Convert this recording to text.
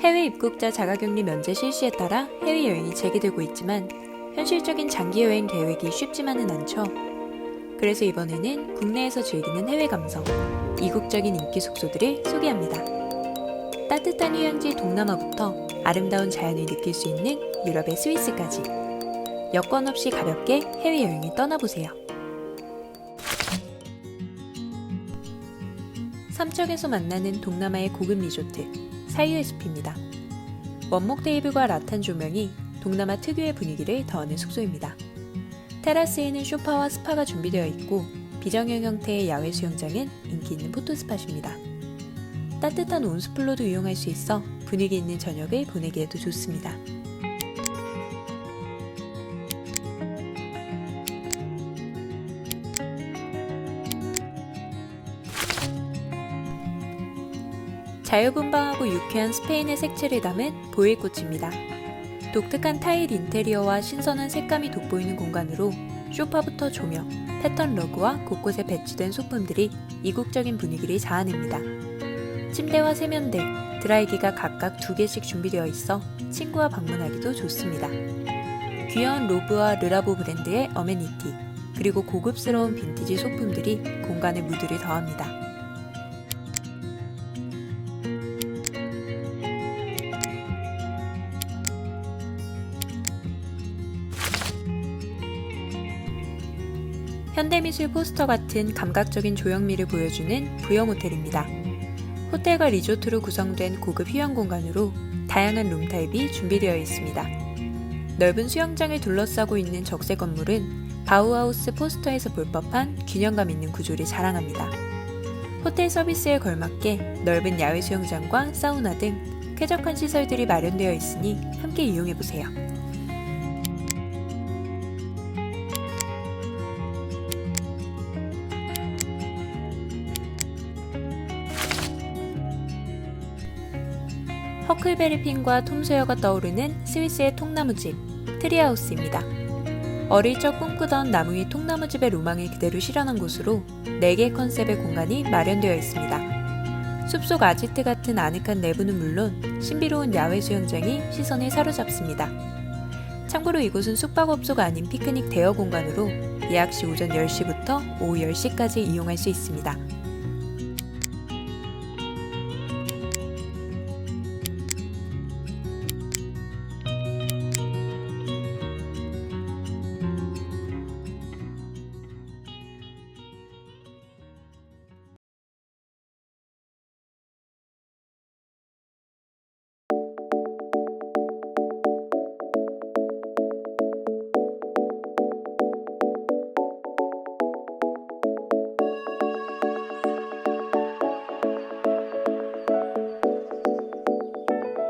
해외 입국자 자가격리 면제 실시에 따라 해외여행이 재개되고 있지만 현실적인 장기 여행 계획이 쉽지만은 않죠. 그래서 이번에는 국내에서 즐기는 해외 감성, 이국적인 인기 숙소들을 소개합니다. 따뜻한 휴양지 동남아부터 아름다운 자연을 느낄 수 있는 유럽의 스위스까지 여권 없이 가볍게 해외여행을 떠나보세요. 삼척에서 만나는 동남아의 고급 리조트 사유에스피입니다. 원목 테이블과 라탄 조명이 동남아 특유의 분위기를 더하는 숙소입니다. 테라스에는 쇼파와 스파가 준비되어 있고 비정형 형태의 야외 수영장은 인기 있는 포토스팟입니다. 따뜻한 온수플로도 이용할 수 있어 분위기 있는 저녁을 보내기에도 좋습니다. 자유분방하고 유쾌한 스페인의 색채를 담은 보일꽃입니다. 독특한 타일 인테리어와 신선한 색감이 돋보이는 공간으로 쇼파부터 조명, 패턴 러그와 곳곳에 배치된 소품들이 이국적인 분위기를 자아냅니다. 침대와 세면대, 드라이기가 각각 두 개씩 준비되어 있어 친구와 방문하기도 좋습니다. 귀여운 로브와 르라보 브랜드의 어메니티, 그리고 고급스러운 빈티지 소품들이 공간의 무드를 더합니다. 현대미술 포스터 같은 감각적인 조형미를 보여주는 부영 호텔입니다. 호텔과 리조트로 구성된 고급 휴양 공간으로 다양한 룸 타입이 준비되어 있습니다. 넓은 수영장을 둘러싸고 있는 적세 건물은 바우하우스 포스터에서 볼 법한 균형감 있는 구조를 자랑합니다. 호텔 서비스에 걸맞게 넓은 야외 수영장과 사우나 등 쾌적한 시설들이 마련되어 있으니 함께 이용해 보세요. 허클베리핀과 톰소여가 떠오르는 스위스의 통나무집 트리하우스입니다. 어릴 적 꿈꾸던 나무 위 통나무집의 로망을 그대로 실현한 곳으로 4개 컨셉의 공간이 마련되어 있습니다. 숲속 아지트 같은 아늑한 내부는 물론 신비로운 야외 수영장이 시선을 사로잡습니다. 참고로 이곳은 숙박업소가 아닌 피크닉 대여 공간으로 예약 시 오전 10시부터 오후 10시까지 이용할 수 있습니다.